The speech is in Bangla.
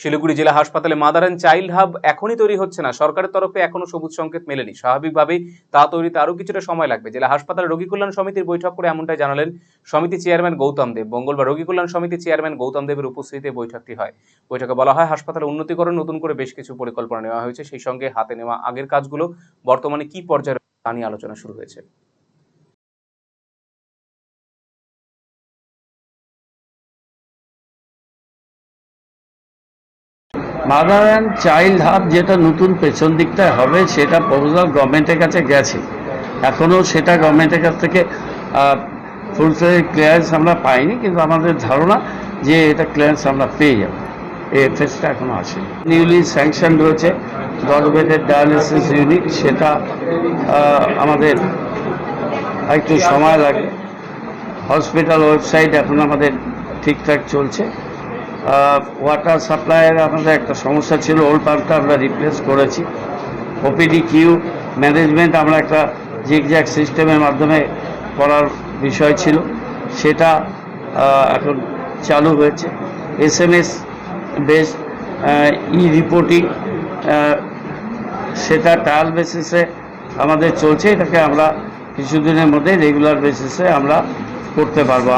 শিলিগুড়ি জেলা হাসপাতালে মাদার অ্যান্ড চাইল্ড হাব এখনই তৈরি হচ্ছে না। সরকারের তরফে এখনও সবুজ সংকেত মেলেনি। স্বাভাবিকভাবেই তা তৈরিতে আরও কিছুটা সময় লাগবে। জেলা হাসপাতাল রোগী কল্যাণ সমিতির বৈঠক করে এমনটাই জানালেন সমিতি চেয়ারম্যান গৌতম দেব। মঙ্গলবার রোগী কল্যাণ সমিতি চেয়ারম্যান গৌতম দেবের উপস্থিতিতে বৈঠকটি হয়। বৈঠকে বলা হয় হাসপাতালে উন্নতিকরণ, নতুন করে বেশ কিছু পরিকল্পনা নেওয়া হয়েছে। সেই সঙ্গে হাতে নেওয়া আগের কাজগুলো বর্তমানে কি পর্যায়ে তা নিয়ে আলোচনা শুরু হয়েছে। মাদার অ্যান্ড চাইল্ড হাব যেটা নতুন পেছন দিকটায় হবে, সেটা প্রপোজাল গভর্নমেন্টের কাছে গেছে। এখনও সেটা গভর্নমেন্টের কাছ থেকে ফুল ক্লিয়ারেন্স আমরা পাইনি, কিন্তু আমাদের ধারণা যে এটা ক্লিয়ারেন্স আমরা পেয়ে যাব। এই ফেসটা এখনও আছে। নিউলি স্যাংশন রয়েছে বেডের ডায়ালিসিস ইউনিট সেটা আমাদের একটু সময় লাগে। হসপিটাল ওয়েবসাইট এখন আমাদের ঠিকঠাক চলছে। ওয়াটার সাপ্লাইয়ের আমাদের একটা সমস্যা ছিল ওল্ড পাম্পটা আমরা রিপ্লেস করেছি। ওপিডি কিউ ম্যানেজমেন্ট আমরা একটা জিগজ্যাক সিস্টেমের মাধ্যমে করার বিষয় ছিল। সেটা এখন চালু হয়েছে। S M S base e reporting সেটা ট্রায়াল বেসিসে আমাদের চলছে। এটাকে আমরা কিছুদিনের মধ্যে রেগুলার বেসিসে আমরা করতে পারব।